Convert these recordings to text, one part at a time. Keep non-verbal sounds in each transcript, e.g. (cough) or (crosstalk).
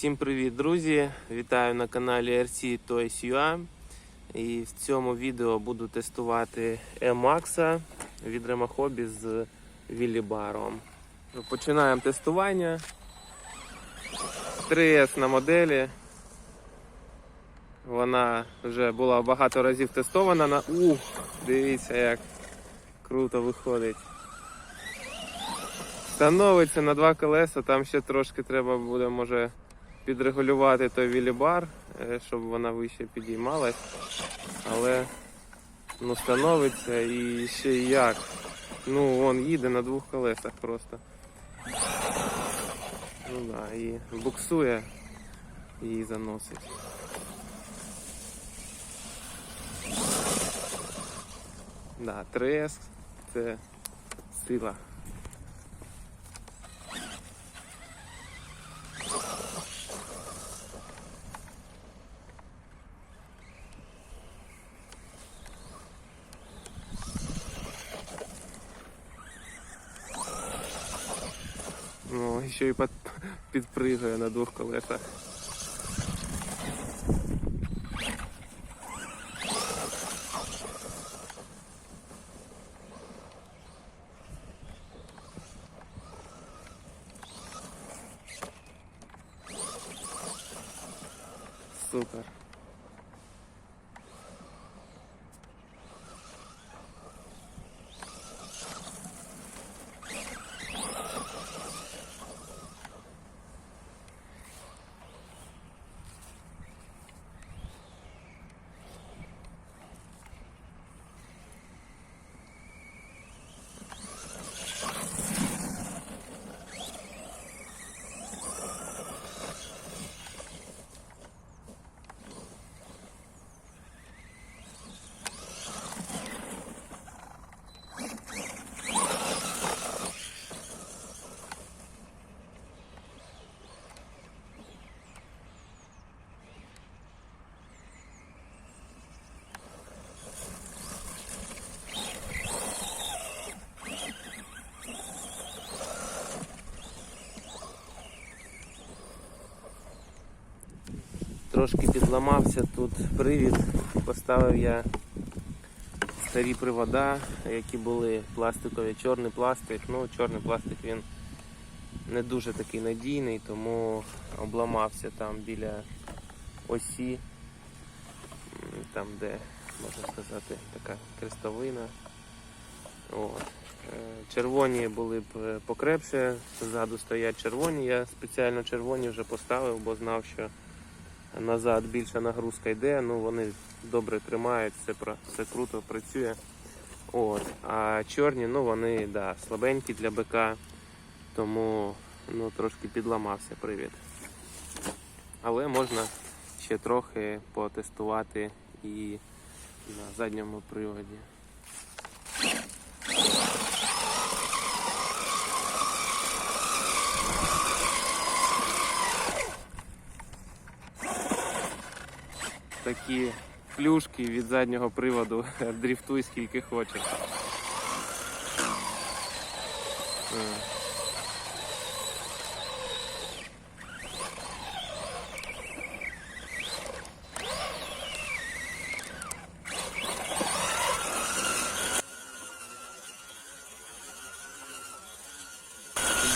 Всім привіт, друзі! Вітаю на каналі RC Toys.ua І в цьому відео буду тестувати E-Max від Rema з Вілібаром. Починаємо тестування. 3S на моделі. Вона вже була багато разів тестована на. Ух, дивіться, як круто виходить. Становиться на два колеса, там ще трошки треба буде, може, підрегулювати той вілібар, е, щоб вона вище підіймалась. Але ну, становиться і ще як. Ну, він їде на двох колесах просто. Ну да, і буксує і заносить. Да, 3С це сила. Ну, ще й під, підпригує на двох колесах. Супер. Трошки підламався тут привід. Поставив я старі привода, які були пластикові, чорний пластик. Ну, чорний пластик він не дуже такий надійний, тому обламався там біля осі, там де, можна сказати, така крестовина. От. Е, Червоні були б е, покрепше, ззаду стоять червоні. Я спеціально червоні вже поставив, бо знав, що назад більша нагрузка йде, ну вони добре тримають, все, все круто працює. От. А чорні, ну вони да, слабенькі для БК, тому ну, трошки підламався привід. Але можна ще трохи потестувати і на задньому приводі. Такі плюшки від заднього приводу (laughs) дріфтуй скільки хочеш.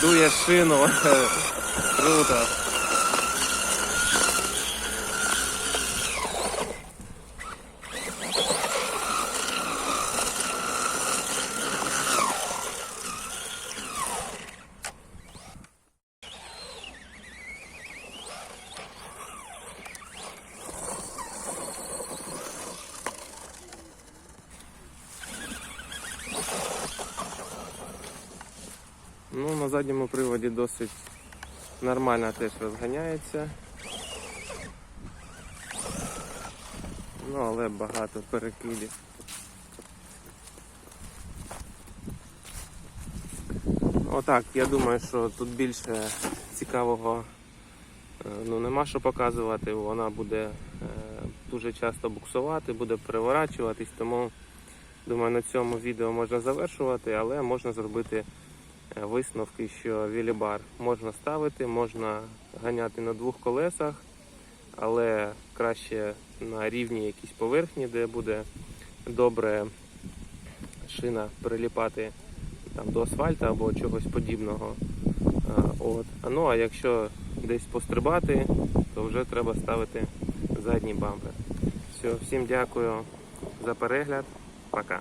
Дує шину. (laughs) Круто. Ну, на задньому приводі досить нормально теж розганяється. Ну, але багато перекидів. Отак, я думаю, що тут більше цікавого е, ну, нема що показувати. Вона буде е, дуже часто буксувати, буде переворачуватись, тому думаю, на цьому відео можна завершувати, але можна зробити висновки, що вілібар можна ставити, можна ганяти на двох колесах, але краще на рівній якійсь поверхні, де буде добре шина приліпати там, до асфальту або чогось подібного. От. Ну а якщо десь пострибати, то вже треба ставити задній бампер. Все, всім дякую за перегляд. Пока.